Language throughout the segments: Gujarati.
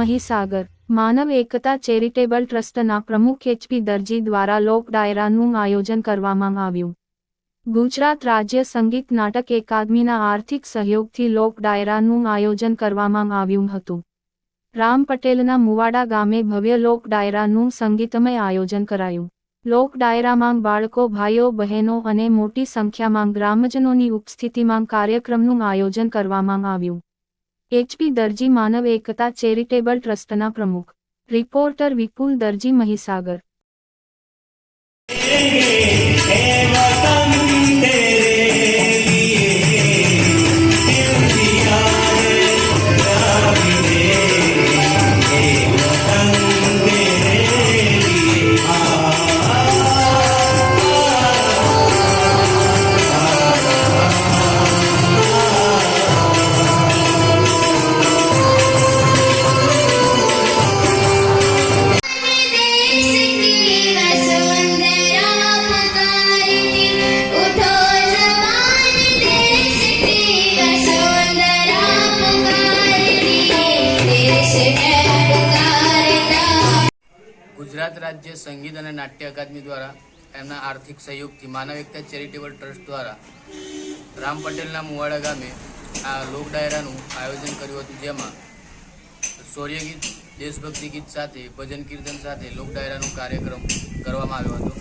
મહીસાગર, માનવ એકતા ચેરિટેબલ ટ્રસ્ટના પ્રમુખ એચપી દરજી દ્વારા લોક ડાયરાનું આયોજન કરવામાં આવ્યું. ગુજરાત રાજ્ય સંગીત નાટક એકાદમીના આર્થિક સહયોગથી લોક ડાયરાનું આયોજન કરવામાં આવ્યું હતું. રામ પટેલના મુવાડા ગામે ભવ્ય લોક ડાયરાનું સંગીતમય આયોજન કરાયું. લોક ડાયરામાં બાળકો, ભાઈઓ, બહેનો અને મોટી સંખ્યામાં ગ્રામજનોની ઉપસ્થિતિમાં કાર્યક્રમનું આયોજન કરવામાં આવ્યું. એચપી દરજી માનવ એકતા ચેરિટેબલ ટ્રસ્ટના પ્રમુખ. રિપોર્ટર વિપુલ દરજી મહીસાગર. ગુજરાત રાજ્ય સંગીત અને નાટ્ય અકાદમી દ્વારા એમના આર્થિક સહયોગથી માનવ એકતા ચેરિટેબલ ટ્રસ્ટ દ્વારા રામ પટેલના મુવાડા ગામે આ લોક ડાયરાનું આયોજન કર્યું હતું, જેમાં શૌર્યગીત દેશભક્તિ ગીત સાથે, ભજન કીર્તન સાથે લોક ડાયરાનો કાર્યક્રમ કરવામાં આવ્યો હતો,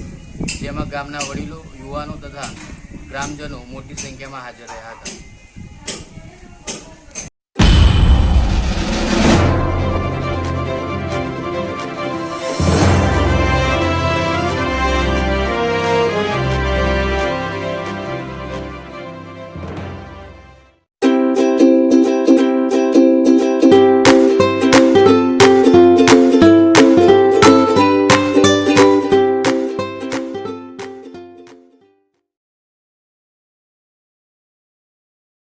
જેમાં ગામના વડીલો, યુવાનો તથા ગ્રામજનો મોટી સંખ્યામાં હાજર રહ્યા હતા.